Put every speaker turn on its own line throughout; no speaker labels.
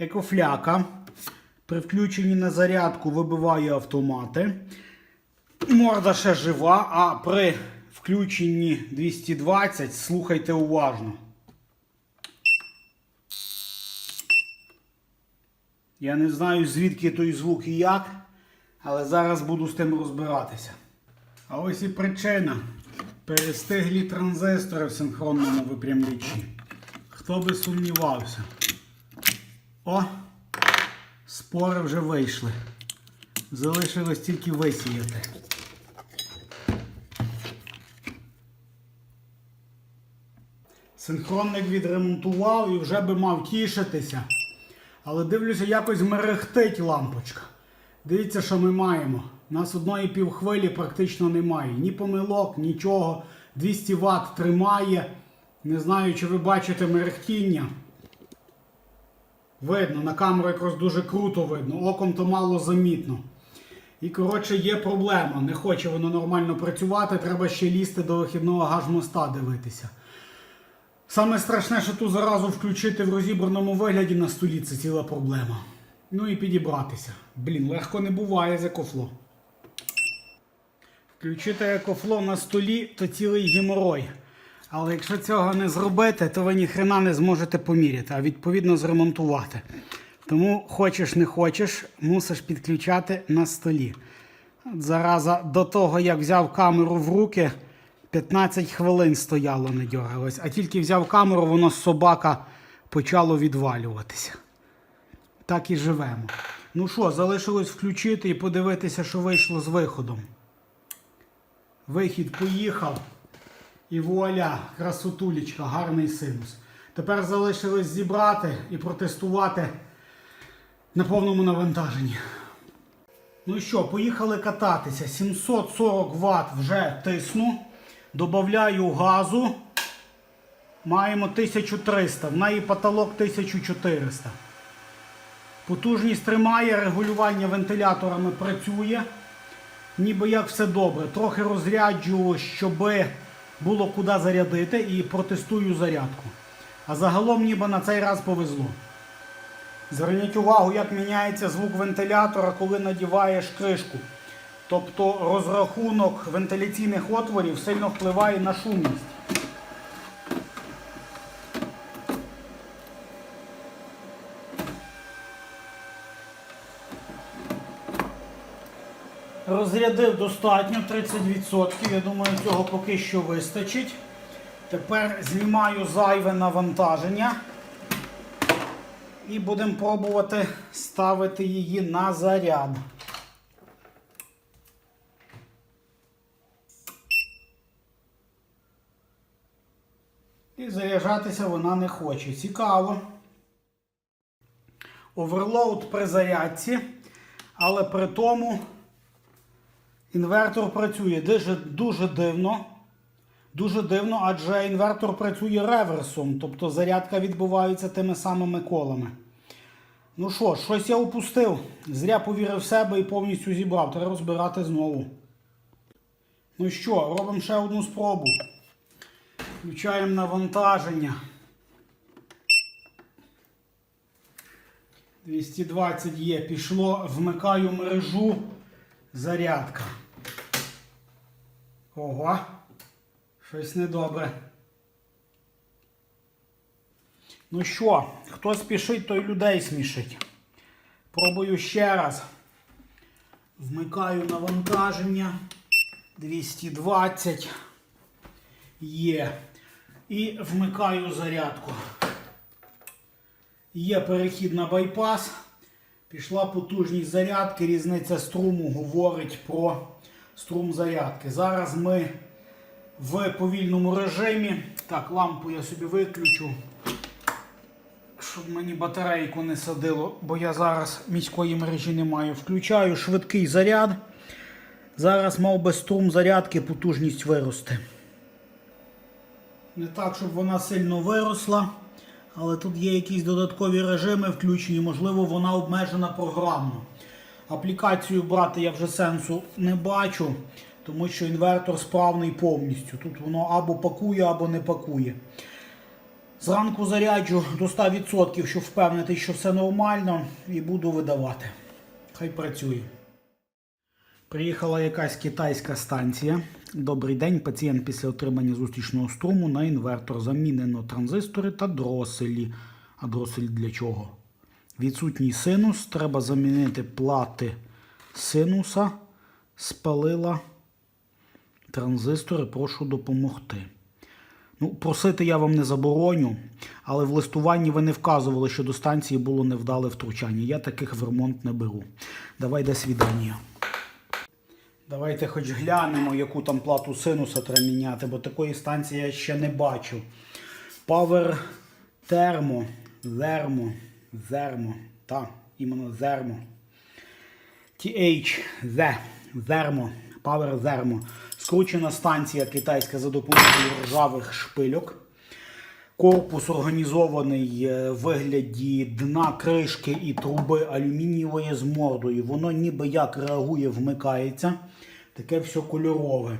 екофляка. При включенні на зарядку вибиває автомати. Морда ще жива, а при включенні 220 слухайте уважно. Я не знаю звідки той звук і як, але зараз буду з тим розбиратися. А ось і причина. Перестиглі транзистори в синхронному випрямлячі. Хто би сумнівався. О! Спори вже вийшли. Залишилось тільки висіяти. Синхронник відремонтував і вже би мав тішитися. Але дивлюся, якось мерехтить лампочка. Дивіться, що ми маємо. У нас одної півхвилі практично немає. Ні помилок, нічого. 200 Вт тримає. Не знаю, чи ви бачите мерехтіння. Видно, на камеру якраз дуже круто видно, оком то мало замітно. І, коротше, є проблема. Не хоче воно нормально працювати, треба ще лізти до вихідного гажмоста дивитися. Саме страшне, що ту заразу включити в розібраному вигляді на столі це ціла проблема. Ну і підібратися. Блін, легко не буває з екофло. Включити екофло на столі то цілий геморой. Але якщо цього не зробити, то ви ніхрена не зможете поміряти, а відповідно зремонтувати. Тому хочеш не хочеш, мусиш підключати на столі. Зараза до того, як взяв камеру в руки, 15 хвилин стояло, не дергалось. А тільки взяв камеру, воно собака почало відвалюватися. Так і живемо. Ну що, залишилось включити і подивитися, що вийшло з виходом. Вихід поїхав. І вуаля, красотулечка, гарний синус. Тепер залишилось зібрати і протестувати на повному навантаженні. Ну що, поїхали кататися. 740 Вт вже тисну. Добавляю газу. Маємо 1300, в неї потолок 1400. Потужність тримає, регулювання вентиляторами працює. Ніби як все добре. Трохи розряджу, щоб було куди зарядити і протестую зарядку. А загалом ніби на цей раз повезло. Зверніть увагу, як міняється звук вентилятора, коли надіваєш кришку. Тобто розрахунок вентиляційних отворів сильно впливає на шумність. Розрядив достатньо 30%. Я думаю, цього поки що вистачить. Тепер знімаю зайве навантаження. І будемо пробувати ставити її на заряд. І заряджатися вона не хоче. Цікаво. Оверлоуд при зарядці, але при тому інвертор працює дуже, дуже дивно. Дуже дивно, адже інвертор працює реверсом, тобто зарядка відбувається тими самими колами. Ну що, щось я упустив. Зря повірив в себе і повністю зібрав. Треба розбирати знову. Ну що, робимо ще одну спробу. Включаємо навантаження. 220 є. Пішло, вмикаю мережу. Зарядка. Ого. Щось недобре. Ну що, хто спішить, той людей смішить. Пробую ще раз. Вмикаю навантаження. 220 є. І вмикаю зарядку. Є перехід на байпас. Пішла потужність зарядки. Різниця струму говорить про струм зарядки. Зараз ми в повільному режимі. Так, лампу я собі виключу, щоб мені батарейку не садило, бо я зараз міської мережі не маю. Включаю швидкий заряд. Зараз мав би струм зарядки потужність вирости. Не так, щоб вона сильно виросла, але тут є якісь додаткові режими включені, можливо, вона обмежена програмно. Аплікацію брати я вже сенсу не бачу, тому що інвертор справний повністю. Тут воно або пакує, або не пакує. Зранку заряджу до 100%, щоб впевнити, що все нормально, і буду видавати. Хай працює. Приїхала якась китайська станція. Добрий день. Пацієнт після отримання зустрічного струму на інвертор замінено транзистори та дроселі. А дросель для чого? Відсутній синус. Треба замінити плати синуса. Спалила транзистори. Прошу допомогти. Ну, просити я вам не забороню, але в листуванні ви не вказували, що до станції було невдале втручання. Я таких в ремонт не беру. Давай до свідання. Давайте хоч глянемо, яку там плату синуса треба міняти, бо такої станції я ще не бачив. Power Thermo, Zermo, Zermo, так, іменно Zermo. TH, Z, Zermo, Power Zermo. Скручена станція китайська за допомогою ржавих шпильок. Корпус організований е, в вигляді дна кришки і труби алюмінієвої з мордою. Воно ніби як реагує, вмикається. Таке все кольорове.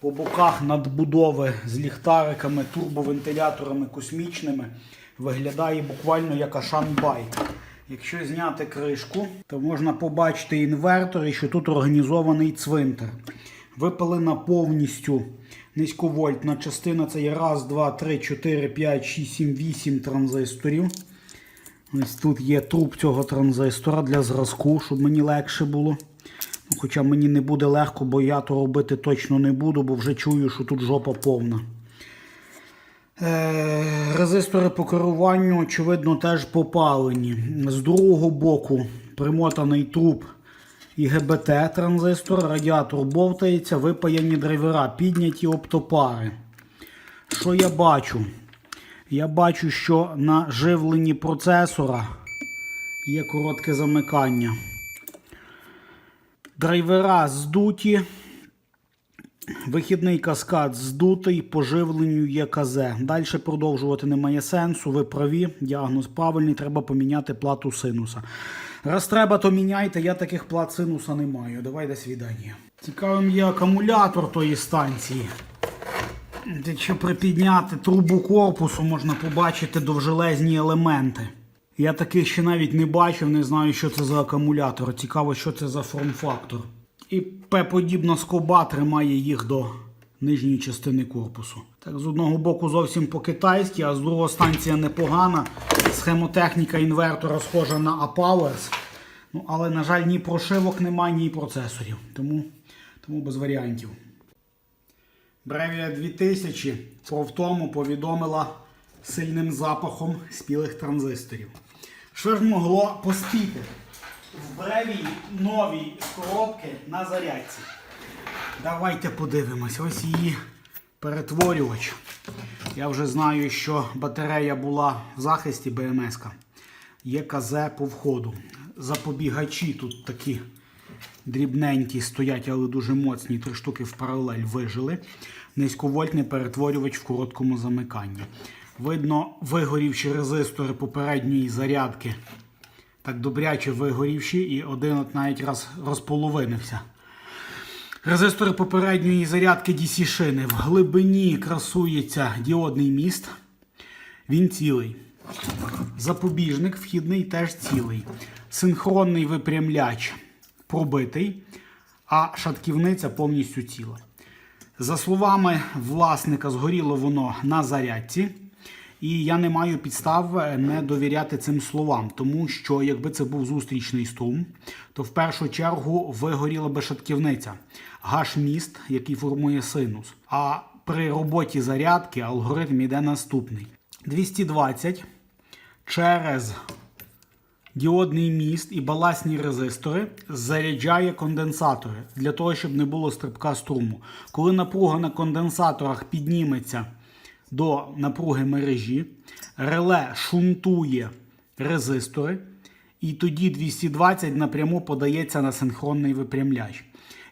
По боках надбудови з ліхтариками, турбовентиляторами космічними виглядає буквально як Ашанбай. Якщо зняти кришку, то можна побачити інвертор і що тут організований цвинтар. Випалена повністю низьковольтна частина. Це є раз, два, три, чотири, п'ять, шість, сім, вісім транзисторів. Ось тут є труб цього транзистора для зразку, щоб мені легше було. Ну, Хоча мені не буде легко, бо я то робити точно не буду, бо вже чую, що тут жопа повна. Е, резистори по керуванню, очевидно, теж попалені. З другого боку примотаний труб і ГБТ транзистор, радіатор бовтається, випаяні драйвера, підняті оптопари. Що я бачу? Я бачу, що на живленні процесора є коротке замикання. Драйвера здуті. Вихідний каскад здутий, по живленню є КЗ. Далі продовжувати немає сенсу. Ви праві, діагноз правильний, треба поміняти плату синуса. Раз треба, то міняйте. Я таких плат синуса не маю. Давай до свідання. Цікавим є акумулятор тої станції. Якщо припідняти трубу корпусу, можна побачити довжелезні елементи. Я таких ще навіть не бачив, не знаю, що це за акумулятор. Цікаво, що це за форм-фактор. І П-подібна скоба тримає їх до нижньої частини корпусу. Так, з одного боку зовсім по-китайськи, а з другого станція непогана. Схемотехніка інвертора схожа на A-Powers. Ну, але, на жаль, ні прошивок немає, ні процесорів. Тому, тому без варіантів. Бревія 2000 про втому повідомила сильним запахом спілих транзисторів. Що ж могло поспіти? В бревії новій коробки на зарядці. Давайте подивимось. Ось її перетворювач. Я вже знаю, що батарея була в захисті БМС. -ка. Є КЗ по входу. Запобігачі тут такі дрібненькі стоять, але дуже моцні. Три штуки в паралель вижили. Низьковольтний перетворювач в короткому замиканні. Видно, вигорівші резистори попередньої зарядки. Так добряче вигорівші, і один от навіть раз розполовинився. Резистори попередньої зарядки DC шини. В глибині красується діодний міст. Він цілий. Запобіжник вхідний теж цілий. Синхронний випрямляч пробитий, а шатківниця повністю ціла. За словами власника, згоріло воно на зарядці. І я не маю підстав е, не довіряти цим словам, тому що якби це був зустрічний струм, то в першу чергу вигоріла би шатківниця, гаш-міст, який формує синус. А при роботі зарядки алгоритм йде наступний: 220 через діодний міст і баласні резистори заряджає конденсатори для того, щоб не було стрибка струму. Коли напруга на конденсаторах підніметься до напруги мережі, реле шунтує резистори, і тоді 220 напряму подається на синхронний випрямляч.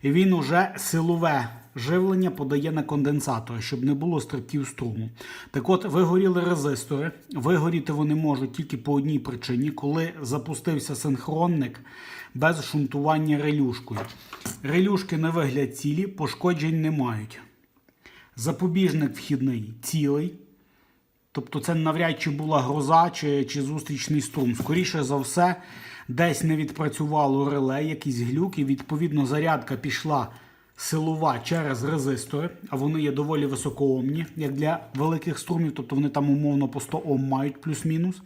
І він уже силове живлення подає на конденсатор, щоб не було стрибків струму. Так от, вигоріли резистори. Вигоріти вони можуть тільки по одній причині, коли запустився синхронник без шунтування релюшкою. Релюшки на вигляд цілі, пошкоджень не мають. Запобіжник вхідний цілий. Тобто це навряд чи була гроза чи, чи зустрічний струм. Скоріше за все, десь не відпрацювало реле, якісь глюки. Відповідно, зарядка пішла силова через резистори, а вони є доволі високоомні, як для великих струмів, тобто вони там умовно по 100 Ом мають плюс-мінус.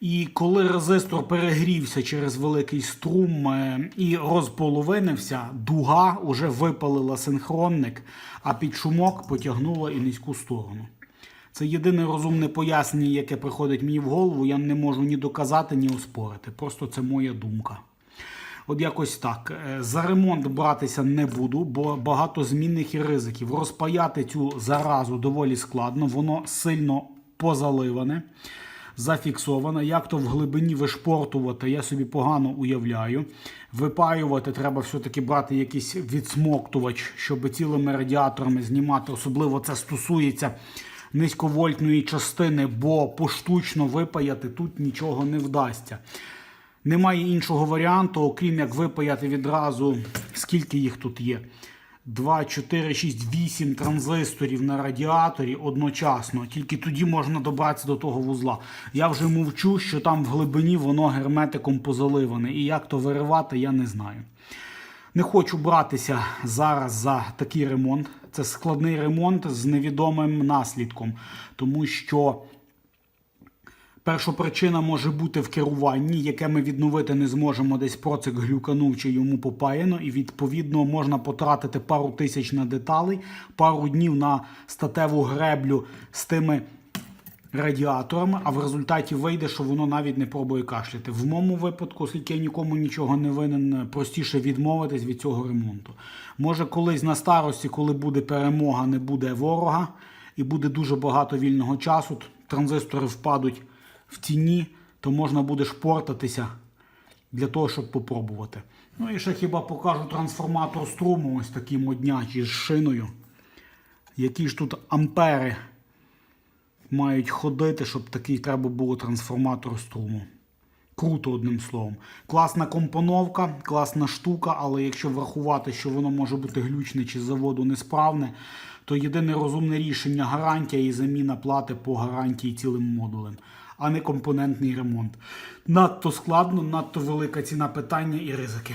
І коли резистор перегрівся через великий струм е, і розполовинився, дуга вже випалила синхронник, а під шумок потягнула і низьку сторону. Це єдине розумне пояснення, яке приходить мені в голову. Я не можу ні доказати, ні оспорити. Просто це моя думка. От якось так. Е, За ремонт братися не буду, бо багато змінних і ризиків. Розпаяти цю заразу доволі складно, воно сильно позаливане, зафіксоване. Як то в глибині вишпортувати, я собі погано уявляю. Випаювати треба все-таки брати якийсь відсмоктувач, щоб цілими радіаторами знімати. Особливо це стосується низьковольтної частини, бо поштучно випаяти тут нічого не вдасться. Немає іншого варіанту, окрім як випаяти відразу, скільки їх тут є. 2, 4, 6, 8 транзисторів на радіаторі одночасно. Тільки тоді можна добратися до того вузла. Я вже мовчу, що там в глибині воно герметиком позаливане. І як то виривати, я не знаю. Не хочу братися зараз за такий ремонт. Це складний ремонт з невідомим наслідком, тому що першопричина може бути в керуванні, яке ми відновити не зможемо, десь процик глюканув чи йому попаяно, і відповідно можна потратити пару тисяч на деталей, пару днів на статеву греблю з тими радіаторами, а в результаті вийде, що воно навіть не пробує кашляти. В моєму випадку, оскільки я нікому нічого не винен, простіше відмовитись від цього ремонту. Може, колись на старості, коли буде перемога, не буде ворога, і буде дуже багато вільного часу, транзистори впадуть в тіні, то можна буде шпортатися для того, щоб попробувати. Ну і ще хіба покажу трансформатор струму, ось такий моднячий з шиною. Які ж тут ампери мають ходити, щоб такий треба було трансформатор струму. Круто, одним словом. Класна компоновка, класна штука, але якщо врахувати, що воно може бути глючне чи заводу несправне, то єдине розумне рішення гарантія і заміна плати по гарантії цілим модулем, а не компонентний ремонт. Надто складно, надто велика ціна питання і ризики.